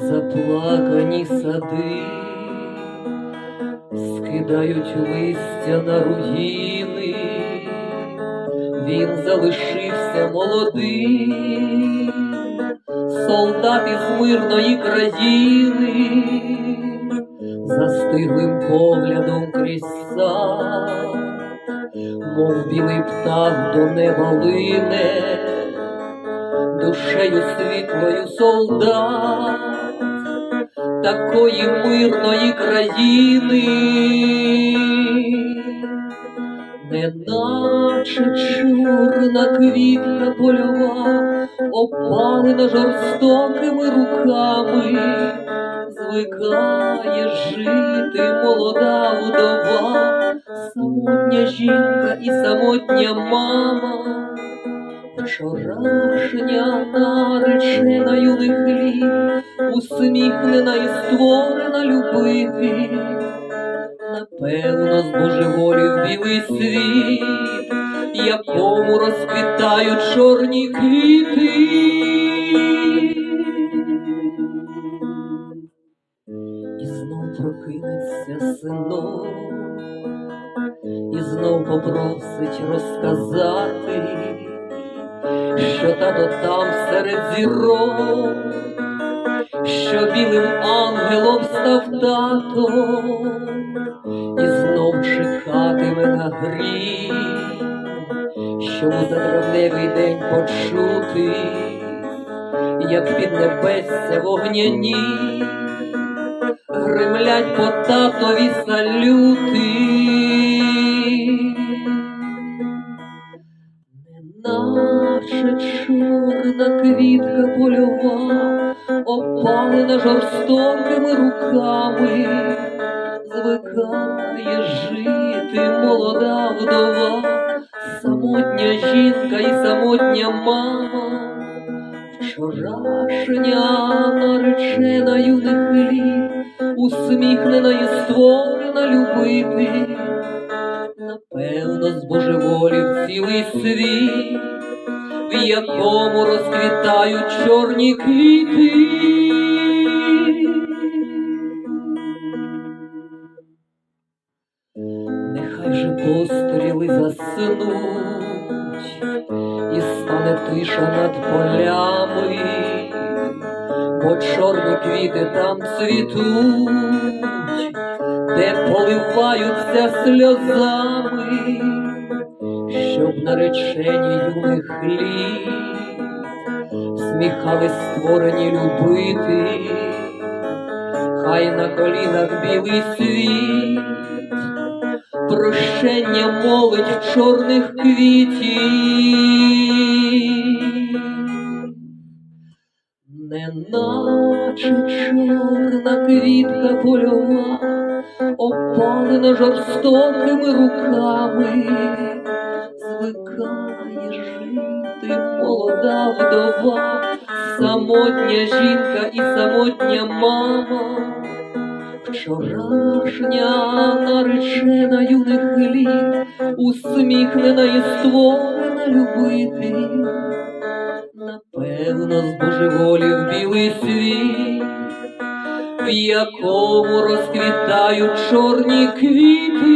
заплакані сади, скидають листя на руїни, він залишився молодий, солдат із мирної країни, застиглим поглядом крізь сад, мов білий птах до неба лине, душею світлою солдат, такої мирної країни, неначе чорна квітка польова, опалена жорстокими руками, звикає жити молода вдова, самотня жінка і самотня мама. Вчорашня наречена юних літ, усміхнена і створена любити, напевно, збожеволів білий світ, якому розквітають чорні квіти. І знов прокинеться синок, і знов попросить розказати що тато там серед зірок, що білим ангелом став тато, і знов чекатиме на гріх, щоб у затравневий день почути, як під небесся вогняні, гремлять по татові салюти. Наче квітка польова, опалена жорстокими руками, звикає жити молода вдова, самотня жінка і самотня мама, вчорашня наречена юних літ, усміхнена і створена любити. Напевно, збожеволів цілий світ, в якому розквітають чорні квіти. Нехай же постріли заснуть, і стане тиша над полями, бо чорні квіти там цвітуть де поливаються сльозами, щоб наречені юних літ сміхали створені любити, хай на колінах білий світ, прощення молить чорних квітів. Неначе чорна квітка польова, опалена жорстокими руками, звикає жити. Молода вдова, самотня жінка і самотня мама, вчорашня наречена юних літ, усміхнена і створена любити. Напевно, збожеволів білий світ, в якому розквітають чорні квіти.